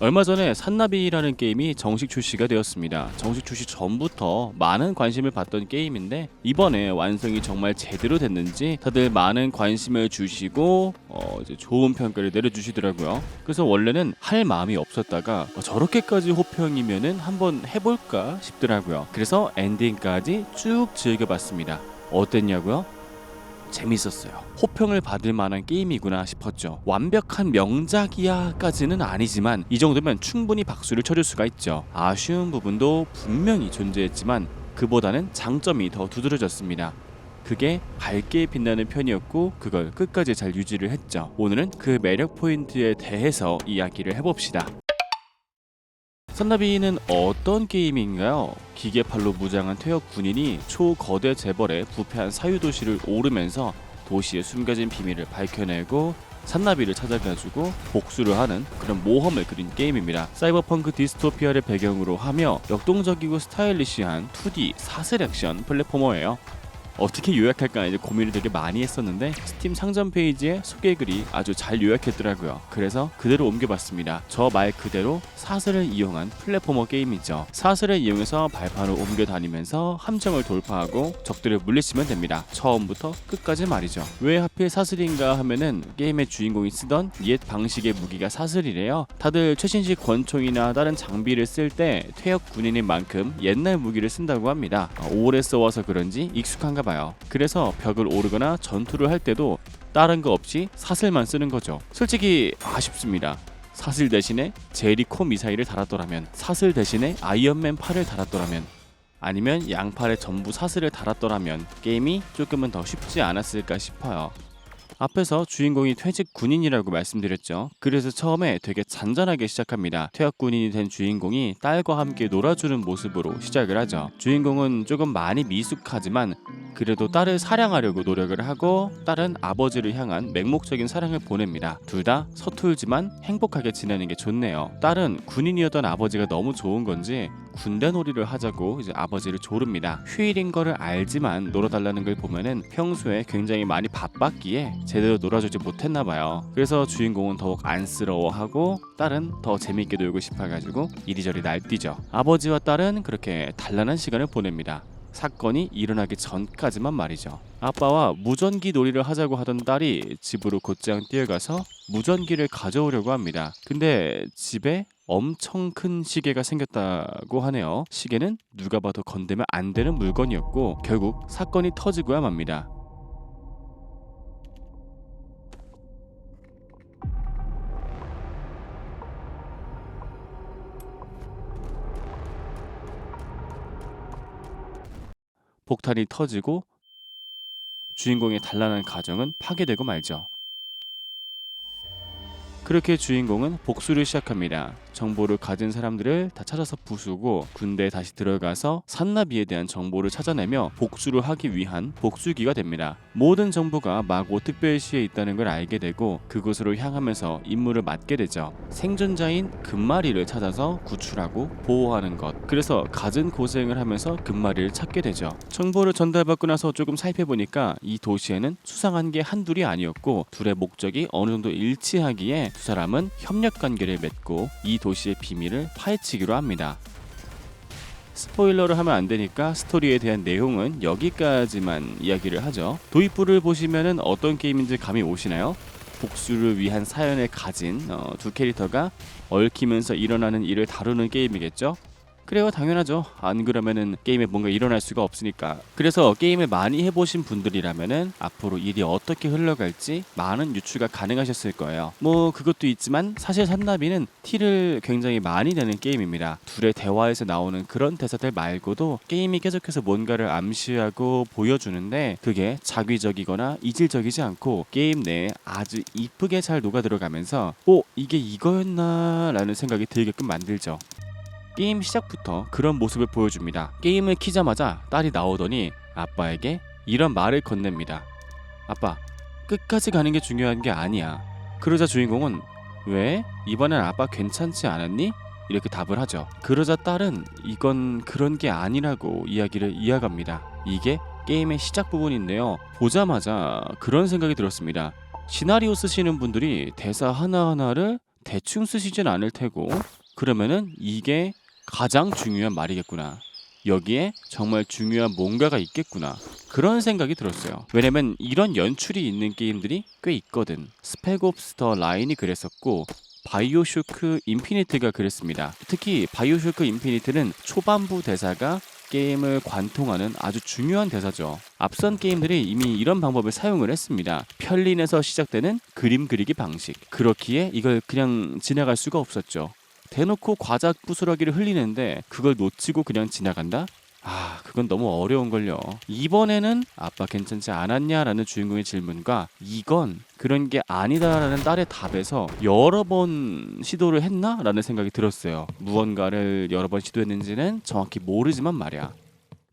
얼마 전에 산나비라는 게임이 정식 출시가 되었습니다. 정식 출시 전부터 많은 관심을 받던 게임인데 이번에 완성이 정말 제대로 됐는지 다들 많은 관심을 주시고 어 이제 좋은 평가를 내려주시더라고요. 그래서 원래는 할 마음이 없었다가 어, 저렇게까지 호평이면은 한번 해볼까 싶더라고요. 그래서 엔딩까지 쭉 즐겨봤습니다. 어땠냐고요? 재밌었어요. 호평을 받을 만한 게임이구나 싶었죠. 완벽한 명작이야까지는 아니지만 이 정도면 충분히 박수를 쳐줄 수가 있죠. 아쉬운 부분도 분명히 존재했지만 그보다는 장점이 더 두드러졌습니다. 그게 밝게 빛나는 편이었고 그걸 끝까지 잘 유지를 했죠. 오늘은 그 매력 포인트에 대해서 이야기를 해봅시다. 산나비는 어떤 게임인가요? 기계팔로 무장한 퇴역 군인이 초거대 재벌의 부패한 사유도시를 오르면서 도시의 숨겨진 비밀을 밝혀내고 산나비를 찾아가지고 복수를 하는 그런 모험을 그린 게임입니다. 사이버펑크 디스토피아를 배경으로 하며 역동적이고 스타일리시한 2D 사슬 액션 플랫포머예요. 어떻게 요약할까 이제 고민을 되게 많이 했었는데 스팀 상점 페이지에 소개글이 아주 잘 요약했더라고요. 그래서 그대로 옮겨봤습니다. 저 말 그대로 사슬을 이용한 플랫포머 게임이죠. 사슬을 이용해서 발판을 옮겨 다니면서 함정을 돌파하고 적들을 물리치면 됩니다. 처음부터 끝까지 말이죠. 왜 하필 사슬인가 하면은 게임의 주인공이 쓰던 옛 방식의 무기가 사슬이래요. 다들 최신식 권총이나 다른 장비를 쓸 때 퇴역 군인인 만큼 옛날 무기를 쓴다고 합니다. 어, 오래 써와서 그런지 익숙한가 봐요. 그래서 벽을 오르거나 전투를 할 때도 다른 거 없이 사슬만 쓰는 거죠. 솔직히 아쉽습니다. 사슬 대신에 제리코 미사일을 달았더라면 사슬 대신에 아이언맨 팔을 달았더라면 아니면 양팔에 전부 사슬을 달았더라면 게임이 조금은 더 쉽지 않았을까 싶어요. 앞에서 주인공이 퇴직 군인이라고 말씀드렸죠. 그래서 처음에 되게 잔잔하게 시작합니다. 퇴역 군인이 된 주인공이 딸과 함께 놀아주는 모습으로 시작을 하죠. 주인공은 조금 많이 미숙하지만 그래도 딸을 사랑하려고 노력을 하고 딸은 아버지를 향한 맹목적인 사랑을 보냅니다. 둘 다 서툴지만 행복하게 지내는 게 좋네요. 딸은 군인이었던 아버지가 너무 좋은 건지 군대 놀이를 하자고 이제 아버지를 조릅니다. 휴일인 거를 알지만 놀아달라는 걸 보면은 평소에 굉장히 많이 바빴기에 제대로 놀아주지 못했나 봐요. 그래서 주인공은 더욱 안쓰러워하고 딸은 더 재밌게 놀고 싶어가지고 이리저리 날뛰죠. 아버지와 딸은 그렇게 단란한 시간을 보냅니다. 사건이 일어나기 전까지만 말이죠. 아빠와 무전기 놀이를 하자고 하던 딸이 집으로 곧장 뛰어가서 무전기를 가져오려고 합니다. 근데 집에 엄청 큰 시계가 생겼다고 하네요. 시계는 누가 봐도 건들면 안 되는 물건이었고 결국 사건이 터지고야 맙니다. 폭탄이 터지고 주인공의 단란한 가정은 파괴되고 말죠. 그렇게 주인공은 복수를 시작합니다. 정보를 가진 사람들을 다 찾아서 부수고 군대에 다시 들어가서 산나비에 대한 정보를 찾아내며 복수를 하기 위한 복수기가 됩니다. 모든 정보가 마고 특별시에 있다는 걸 알게 되고 그곳으로 향하면서 임무를 맡게 되죠. 생존자인 금마리를 찾아서 구출하고 보호하는 것. 그래서 갖은 고생을 하면서 금마리를 찾게 되죠. 정보를 전달받고 나서 조금 살펴보니까 이 도시에는 수상한 게 한둘이 아니었고 둘의 목적이 어느 정도 일치하기에 두 사람은 협력 관계를 맺고 이 도시의 비밀을 파헤치기로 합니다. 스포일러를 하면 안 되니까 스토리에 대한 내용은 여기까지만 이야기를 하죠. 도입부를 보시면은 어떤 게임인지 감이 오시나요? 복수를 위한 사연을 가진 어, 두 캐릭터가 얽히면서 일어나는 일을 다루는 게임이겠죠. 그래요 당연하죠. 안 그러면은 게임에 뭔가 일어날 수가 없으니까. 그래서 게임을 많이 해보신 분들이라면은 앞으로 일이 어떻게 흘러갈지 많은 유추가 가능하셨을 거예요. 뭐 그것도 있지만 사실 산나비는 티를 굉장히 많이 내는 게임입니다. 둘의 대화에서 나오는 그런 대사들 말고도 게임이 계속해서 뭔가를 암시하고 보여주는데 그게 자기적이거나 이질적이지 않고 게임 내에 아주 이쁘게 잘 녹아 들어가면서 오 이게 이거였나? 라는 생각이 들게끔 만들죠 게임 시작부터 그런 모습을 보여줍니다. 게임을 키자마자 딸이 나오더니 아빠에게 이런 말을 건넵니다. 아빠, 끝까지 가는 게 중요한 게 아니야. 그러자 주인공은 왜? 이번엔 아빠 괜찮지 않았니? 이렇게 답을 하죠. 그러자 딸은 이건 그런 게 아니라고 이야기를 이어갑니다. 이게 게임의 시작 부분인데요. 보자마자 그런 생각이 들었습니다. 시나리오 쓰시는 분들이 대사 하나하나를 대충 쓰시진 않을 테고 그러면은 이게 가장 중요한 말이겠구나. 여기에 정말 중요한 뭔가가 있겠구나. 그런 생각이 들었어요. 왜냐면 이런 연출이 있는 게임들이 꽤 있거든. 스펙옵스터 라인이 그랬었고 바이오쇼크 인피니트가 그랬습니다. 특히 바이오쇼크 인피니트는 초반부 대사가 게임을 관통하는 아주 중요한 대사죠. 앞선 게임들이 이미 이런 방법을 사용을 했습니다. 편린에서 시작되는 그림 그리기 방식. 그렇기에 이걸 그냥 지나갈 수가 없었죠. 대놓고 과자 부스러기를 흘리는데 그걸 놓치고 그냥 지나간다? 아, 그건 너무 어려운걸요. 이번에는 아빠 괜찮지 않았냐 라는 주인공의 질문과 이건 그런 게 아니다라는 딸의 답에서 여러 번 시도를 했나 라는 생각이 들었어요. 무언가를 여러 번 시도했는지는 정확히 모르지만 말이야.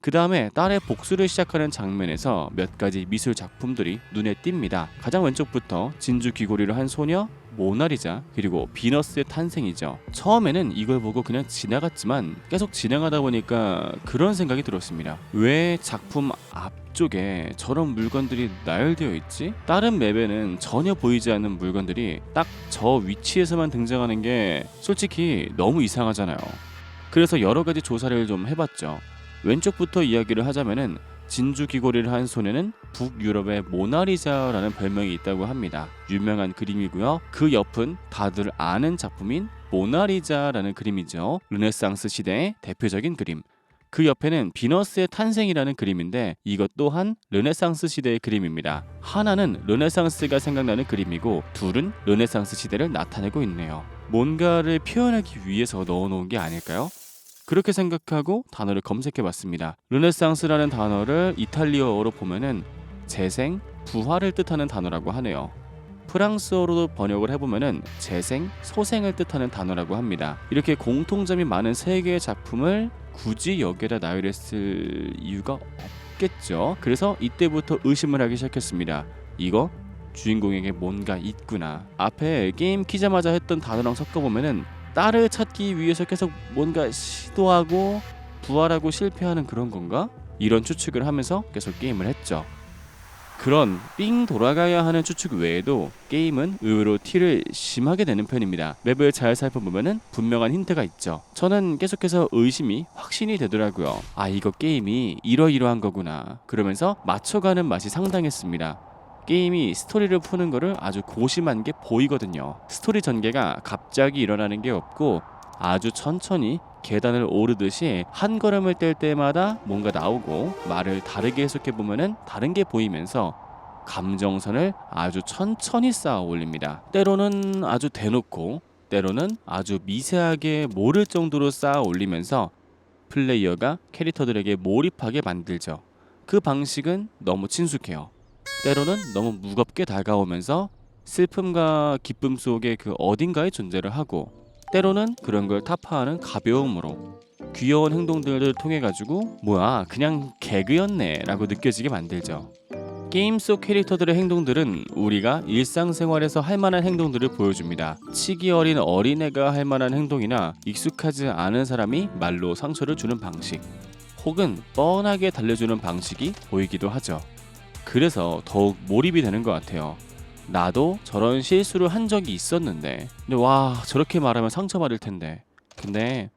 그 다음에 딸의 복수를 시작하는 장면에서 몇 가지 미술 작품들이 눈에 띕니다. 가장 왼쪽부터 진주 귀고리를 한 소녀, 모나리자, 그리고 비너스의 탄생이죠. 처음에는 이걸 보고 그냥 지나갔지만 계속 진행하다 보니까 그런 생각이 들었습니다. 왜 작품 앞쪽에 저런 물건들이 나열되어 있지? 다른 맵에는 전혀 보이지 않는 물건들이 딱 저 위치에서만 등장하는 게 솔직히 너무 이상하잖아요. 그래서 여러 가지 조사를 좀 해봤죠. 왼쪽부터 이야기를 하자면은 진주 귀고리를 한 소녀는 북유럽의 모나리자라는 별명이 있다고 합니다. 유명한 그림이고요. 그 옆은 다들 아는 작품인 모나리자라는 그림이죠. 르네상스 시대의 대표적인 그림. 그 옆에는 비너스의 탄생이라는 그림인데 이것 또한 르네상스 시대의 그림입니다. 하나는 르네상스가 생각나는 그림이고 둘은 르네상스 시대를 나타내고 있네요. 뭔가를 표현하기 위해서 넣어놓은 게 아닐까요? 그렇게 생각하고 단어를 검색해 봤습니다. 르네상스라는 단어를 이탈리아어로 보면은 재생, 부활을 뜻하는 단어라고 하네요. 프랑스어로 번역을 해보면은 재생, 소생을 뜻하는 단어라고 합니다. 이렇게 공통점이 많은 세 개의 작품을 굳이 여기에다 나열했을 이유가 없겠죠. 그래서 이때부터 의심을 하기 시작했습니다. 이거 주인공에게 뭔가 있구나. 앞에 게임 키자마자 했던 단어랑 섞어보면은 딸을 찾기 위해서 계속 뭔가 시도하고 부활하고 실패하는 그런 건가? 이런 추측을 하면서 계속 게임을 했죠. 그런 삥 돌아가야 하는 추측 외에도 게임은 의외로 티를 심하게 내는 편입니다. 맵을 잘 살펴보면은 분명한 힌트가 있죠. 저는 계속해서 의심이 확신이 되더라고요. 아 이거 게임이 이러이러한 거구나. 그러면서 맞춰가는 맛이 상당했습니다. 게임이 스토리를 푸는 거를 아주 고심한 게 보이거든요. 스토리 전개가 갑자기 일어나는 게 없고 아주 천천히 계단을 오르듯이 한 걸음을 뗄 때마다 뭔가 나오고 말을 다르게 해석해 보면은 다른 게 보이면서 감정선을 아주 천천히 쌓아 올립니다. 때로는 아주 대놓고 때로는 아주 미세하게 모를 정도로 쌓아 올리면서 플레이어가 캐릭터들에게 몰입하게 만들죠. 그 방식은 너무 친숙해요. 때로는 너무 무겁게 다가오면서 슬픔과 기쁨 속에 그 어딘가에 존재를 하고 때로는 그런 걸 타파하는 가벼움으로 귀여운 행동들을 통해 가지고 뭐야 그냥 개그였네라고 느껴지게 만들죠. 게임 속 캐릭터들의 행동들은 우리가 일상생활에서 할 만한 행동들을 보여줍니다. 치기 어린 어린애가 할 만한 행동이나 익숙하지 않은 사람이 말로 상처를 주는 방식, 혹은 뻔하게 달래주는 방식이 보이기도 하죠. 그래서 더욱 몰입이 되는 것 같아요. 나도 저런 실수를 한 적이 있었는데, 근데 와 저렇게 말하면 상처받을 텐데. 근데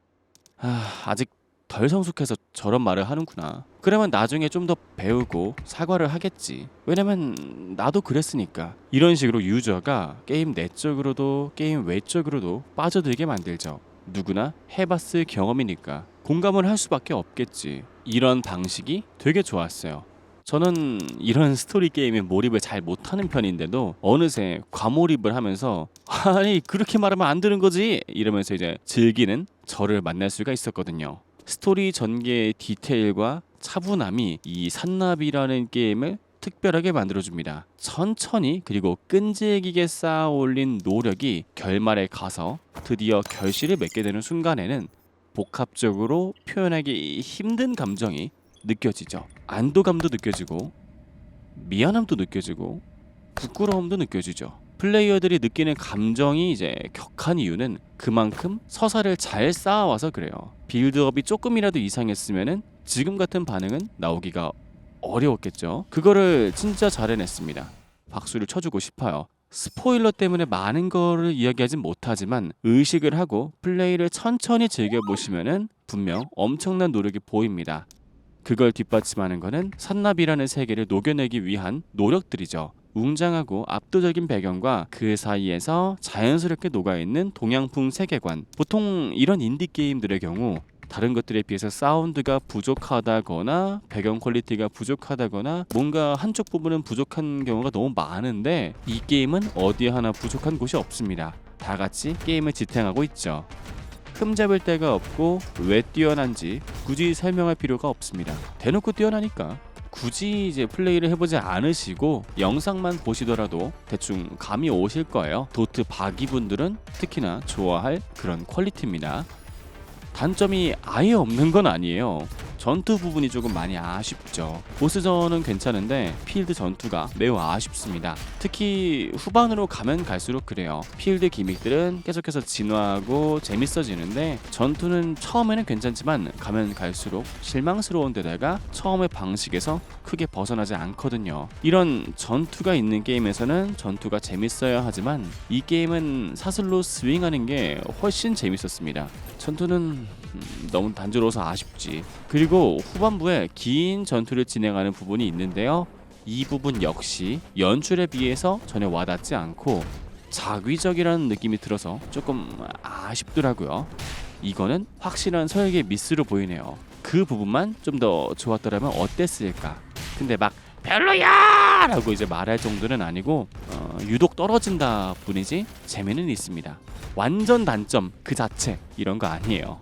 아, 아직 덜 성숙해서 저런 말을 하는구나. 그러면 나중에 좀 더 배우고 사과를 하겠지. 왜냐면 나도 그랬으니까. 이런 식으로 유저가 게임 내적으로도 게임 외적으로도 빠져들게 만들죠. 누구나 해봤을 경험이니까 공감을 할 수밖에 없겠지. 이런 방식이 되게 좋았어요. 저는 이런 스토리 게임에 몰입을 잘 못하는 편인데도 어느새 과몰입을 하면서 아니 그렇게 말하면 안 되는 거지 이러면서 이제 즐기는 저를 만날 수가 있었거든요. 스토리 전개의 디테일과 차분함이 이 산나비라는 게임을 특별하게 만들어줍니다. 천천히 그리고 끈질기게 쌓아 올린 노력이 결말에 가서 드디어 결실을 맺게 되는 순간에는 복합적으로 표현하기 힘든 감정이 느껴지죠. 안도감도 느껴지고 미안함도 느껴지고 부끄러움도 느껴지죠. 플레이어들이 느끼는 감정이 이제 격한 이유는 그만큼 서사를 잘 쌓아와서 그래요. 빌드업이 조금이라도 이상했으면은 지금 같은 반응은 나오기가 어려웠겠죠. 그거를 진짜 잘 해냈습니다. 박수를 쳐주고 싶어요. 스포일러 때문에 많은 거를 이야기하진 못하지만 의식을 하고 플레이를 천천히 즐겨보시면은 분명 엄청난 노력이 보입니다. 그걸 뒷받침하는 거는 산나비라는 세계를 녹여내기 위한 노력들이죠. 웅장하고 압도적인 배경과 그 사이에서 자연스럽게 녹아있는 동양풍 세계관. 보통 이런 인디 게임들의 경우 다른 것들에 비해서 사운드가 부족하다거나 배경 퀄리티가 부족하다거나 뭔가 한쪽 부분은 부족한 경우가 너무 많은데 이 게임은 어디 하나 부족한 곳이 없습니다. 다 같이 게임을 지탱하고 있죠. 흠잡을 데가 없고 왜 뛰어난지 굳이 설명할 필요가 없습니다. 대놓고 뛰어나니까 굳이 이제 플레이를 해보지 않으시고 영상만 보시더라도 대충 감이 오실 거예요. 도트 바기분들은 특히나 좋아할 그런 퀄리티입니다. 단점이 아예 없는 건 아니에요. 전투 부분이 조금 많이 아쉽죠. 보스전은 괜찮은데 필드 전투가 매우 아쉽습니다. 특히 후반으로 가면 갈수록 그래요. 필드 기믹들은 계속해서 진화하고 재밌어지는데 전투는 처음에는 괜찮지만 가면 갈수록 실망스러운 데다가 처음의 방식에서 크게 벗어나지 않거든요. 이런 전투가 있는 게임에서는 전투가 재밌어야 하지만 이 게임은 사슬로 스윙하는 게 훨씬 재밌었습니다. 전투는 음, 너무 단조로워서 아쉽지. 그리고 후반부에 긴 전투를 진행하는 부분이 있는데요. 이 부분 역시 연출에 비해서 전혀 와닿지 않고 자기적이라는 느낌이 들어서 조금 아쉽더라고요. 이거는 확실한 설계 미스로 보이네요. 그 부분만 좀 더 좋았더라면 어땠을까? 근데 막 별로야! 라고 이제 말할 정도는 아니고 어, 유독 떨어진다 뿐이지 재미는 있습니다. 완전 단점 그 자체 이런 거 아니에요.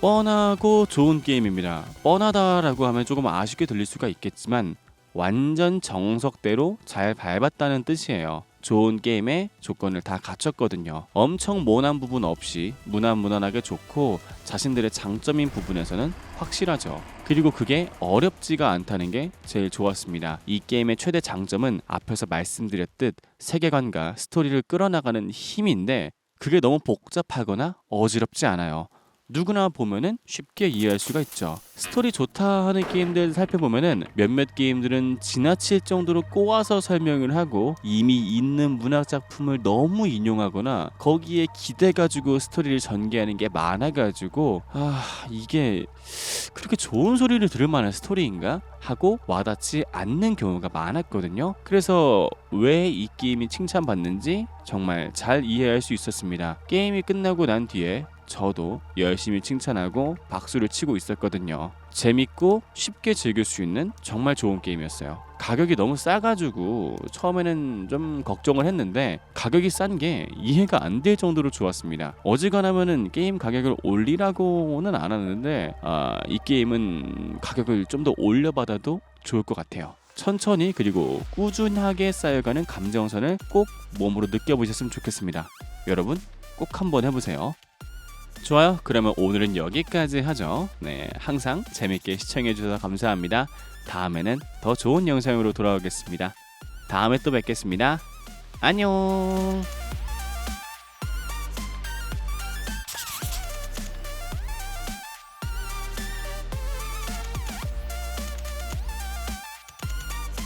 뻔하고 좋은 게임입니다. 뻔하다라고 하면 조금 아쉽게 들릴 수가 있겠지만 완전 정석대로 잘 밟았다는 뜻이에요. 좋은 게임의 조건을 다 갖췄거든요. 엄청 모난 부분 없이 무난무난하게 좋고 자신들의 장점인 부분에서는 확실하죠. 그리고 그게 어렵지가 않다는 게 제일 좋았습니다. 이 게임의 최대 장점은 앞에서 말씀드렸듯 세계관과 스토리를 끌어나가는 힘인데 그게 너무 복잡하거나 어지럽지 않아요. 누구나 보면은 쉽게 이해할 수가 있죠. 스토리 좋다 하는 게임들 살펴보면은 몇몇 게임들은 지나칠 정도로 꼬아서 설명을 하고 이미 있는 문학 작품을 너무 인용하거나 거기에 기대 가지고 스토리를 전개하는 게 많아 가지고 아 이게 그렇게 좋은 소리를 들을 만한 스토리인가 하고 와닿지 않는 경우가 많았거든요. 그래서 왜 이 게임이 칭찬받는지 정말 잘 이해할 수 있었습니다. 게임이 끝나고 난 뒤에 저도 열심히 칭찬하고 박수를 치고 있었거든요. 재밌고 쉽게 즐길 수 있는 정말 좋은 게임이었어요. 가격이 너무 싸가지고 처음에는 좀 걱정을 했는데 가격이 싼 게 이해가 안 될 정도로 좋았습니다. 어지간하면은 게임 가격을 올리라고는 안 하는데 아, 이 게임은 가격을 좀 더 올려받아도 좋을 것 같아요. 천천히 그리고 꾸준하게 쌓여가는 감정선을 꼭 몸으로 느껴보셨으면 좋겠습니다. 여러분 꼭 한번 해보세요. 좋아요. 그러면 오늘은 여기까지 하죠. 네, 항상 재밌게 시청해 주셔서 감사합니다. 다음에는 더 좋은 영상으로 돌아오겠습니다. 다음에 또 뵙겠습니다. 안녕.